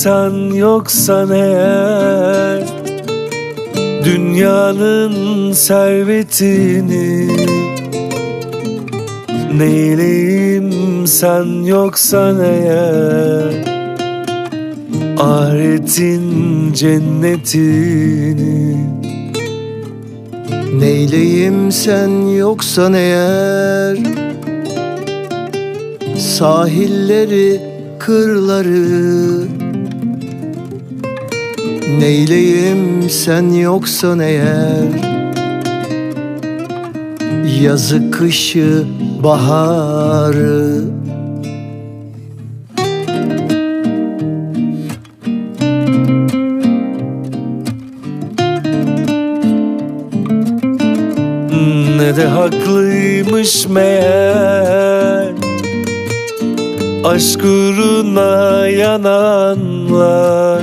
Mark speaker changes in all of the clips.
Speaker 1: sen yoksan eğer Dünyanın servetini Neyleyim? Sen yoksan eğer Ahiretin cennetini
Speaker 2: Neyleyim? Sen yoksan eğer Sahilleri, kırları Neyleyim sen yoksan eğer? Yazı, kışı, baharı.
Speaker 1: Ne de haklıymış meğer. Aşk uğruna yananlar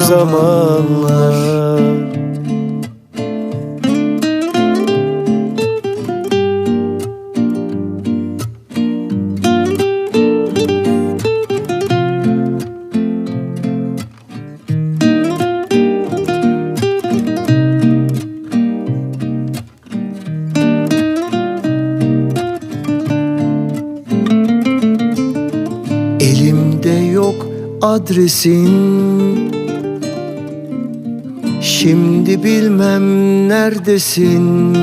Speaker 1: zamanlar.
Speaker 2: Elimde yok adresin Şimdi bilmem neredesin?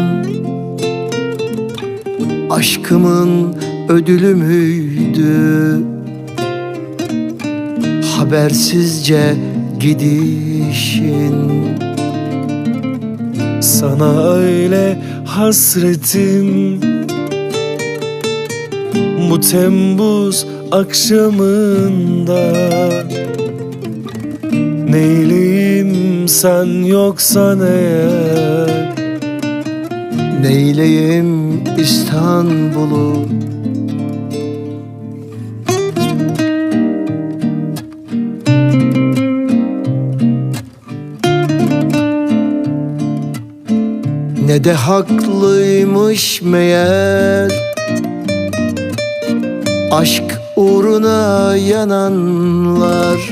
Speaker 2: Aşkımın ödülü müydü? Habersizce gidişin.
Speaker 1: Sana öyle hasretim. Bu Temmuz akşamında Sen yoksan eğer
Speaker 2: Neyleyim İstanbul'u? Ne de haklıymış meğer. Aşk uğruna yananlar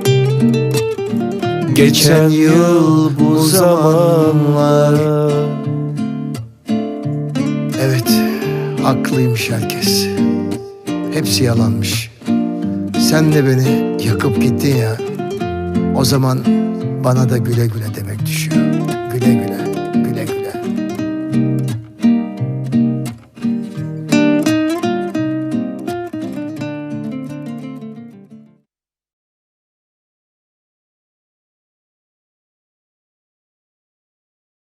Speaker 1: Geçen yıl bu zamanlar
Speaker 2: Evet, haklıymış herkes. Hepsi yalanmış. Sen de beni yakıp gittin ya. O zaman bana da güle güle demek düşüyor. Güle güle.